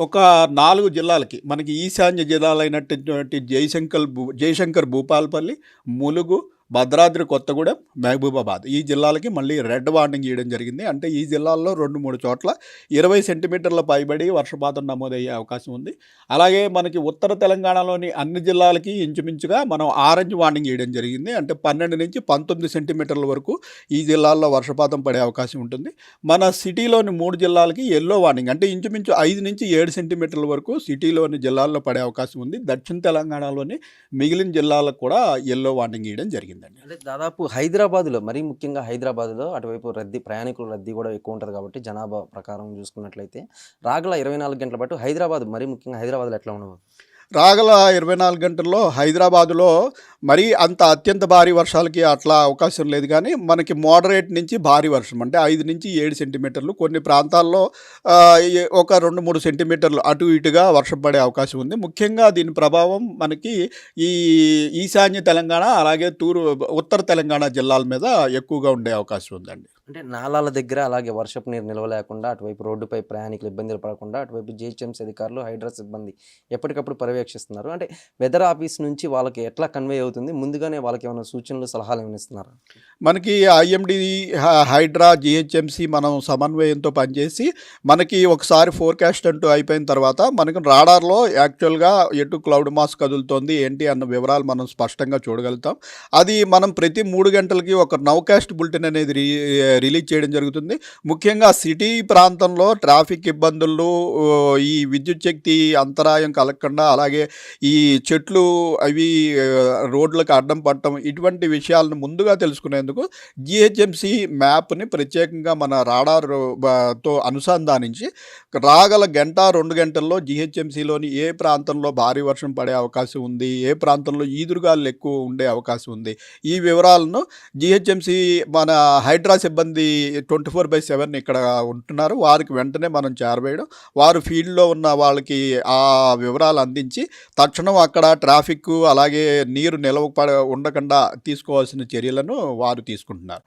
ఒక నాలుగు జిల్లాలకి మనకి ఈశాన్య జిల్లాలైనటువంటి జయశంకర్ భూ జయశంకర్ భూపాల్పల్లి ములుగు భద్రాద్రి కొత్తగూడెం మహబూబాబాద్. ఈ జిల్లాలకి మళ్ళీ రెడ్ వార్నింగ్ ఇవ్వడం జరిగింది. అంటే ఈ జిల్లాల్లో రెండు మూడు చోట్ల ఇరవై సెంటీమీటర్ల పైబడి వర్షపాతం నమోదయ్యే అవకాశం ఉంది. అలాగే మనకి ఉత్తర తెలంగాణలోని అన్ని జిల్లాలకి ఇంచుమించుగా మనం ఆరెంజ్ వార్నింగ్ ఇవ్వడం జరిగింది. అంటే పన్నెండు నుంచి పంతొమ్మిది సెంటీమీటర్ల వరకు ఈ జిల్లాల్లో వర్షపాతం పడే అవకాశం ఉంటుంది. మన సిటీలోని మూడు జిల్లాలకి ఎల్లో వార్నింగ్ అంటే ఇంచుమించు ఐదు నుంచి ఏడు సెంటీమీటర్ల వరకు సిటీలోని జిల్లాల్లో పడే అవకాశం ఉంది. దక్షిణ తెలంగాణలోని మిగిలిన జిల్లాలకు కూడా ఎల్లో వార్నింగ్ ఇవ్వడం జరిగిందండి. అంటే దాదాపు హైదరాబాద్లో మరీ ముఖ్యంగా హైదరాబాద్లో అటువైపు రద్దీ ప్రయాణికుల రద్దీ కూడా ఎక్కువ ఉంటుంది కాబట్టి జనాభా ప్రకారం చూసుకున్నట్లయితే రాగల ఇరవై నాలుగు గంటల పాటు హైదరాబాద్ మరీ ముఖ్యంగా హైదరాబాద్లో ఎట్లా ఉండవు రాగల ఇరవై నాలుగు గంటల్లో హైదరాబాదులో మరీ అంత అత్యంత భారీ వర్షాలకి అట్లా అవకాశం లేదు కానీ మనకి మోడరేట్ నుంచి భారీ వర్షం. అంటే ఐదు నుంచి ఏడు సెంటీమీటర్లు. కొన్ని ప్రాంతాల్లో ఒక రెండు మూడు సెంటీమీటర్లు అటు ఇటుగా వర్షం పడే అవకాశం ఉంది. ముఖ్యంగా దీని ప్రభావం మనకి ఈ ఈశాన్య తెలంగాణ అలాగే తూరు ఉత్తర తెలంగాణ జిల్లాల మీద ఎక్కువగా ఉండే అవకాశం ఉందండి. అంటే నాలాల దగ్గర అలాగే వర్షపు నీరు నిల్వ లేకుండా అటువైపు రోడ్డుపై ప్రయాణికులు ఇబ్బందులు పడకుండా అటువైపు జిహెచ్ఎంసీ అధికారులు హైడ్రా సిబ్బంది ఎప్పటికప్పుడు పర్యవేక్షిస్తున్నారు. అంటే వెదర్ ఆఫీస్ నుంచి వాళ్ళకి ఎట్లా కన్వే అవుతుంది? ముందుగానే వాళ్ళకి ఏమైనా సూచనలు సలహాలు ఏమైనా ఇస్తున్నారా? మనకి ఐఎండి హైడ్రా జిహెచ్ఎంసి మనం సమన్వయంతో పనిచేసి మనకి ఒకసారి ఫోర్కాస్ట్ అంటూ అయిపోయిన తర్వాత మనకు రాడార్లో యాక్చువల్గా ఎటు క్లౌడ్ మాస్ కదులుతోంది ఏంటి అన్న వివరాలు మనం స్పష్టంగా చూడగలుగుతాం. అది మనం ప్రతి మూడు గంటలకి ఒక నౌకాస్ట్ బులెటిన్ అనేది రీ రిలీజ్ చేయడం జరుగుతుంది. ముఖ్యంగా సిటీ ప్రాంతంలో ట్రాఫిక్ ఇబ్బందులు ఈ విద్యుత్ శక్తి అంతరాయం కలగకుండా అలాగే ఈ చెట్లు అవి రోడ్లకు అడ్డం పడటం ఇటువంటి విషయాలను ముందుగా తెలుసుకునేందుకు జిహెచ్ఎంసి మ్యాప్ని ప్రత్యేకంగా మన రాడార్తో అనుసంధానించి రాగల గంట రెండు గంటల్లో జిహెచ్ఎంసిలోని ఏ ప్రాంతంలో భారీ వర్షం పడే అవకాశం ఉంది ఏ ప్రాంతంలో ఈదురుగాలు ఎక్కువ ఉండే అవకాశం ఉంది. ఈ వివరాలను జిహెచ్ఎంసి మన హైడ్రా సిబ్బంది ట్వంటీ ఫోర్ బై సెవెన్ ఇక్కడ ఉంటున్నారు. వారికి వెంటనే మనం చేరవేయడం వారు ఫీల్డ్లో ఉన్న వాళ్ళకి ఆ వివరాలు అందించి తక్షణం అక్కడ ట్రాఫిక్ అలాగే నీరు నిలవ ఉండకుండా తీసుకోవాల్సిన చర్యలను వారు తీసుకుంటున్నారు.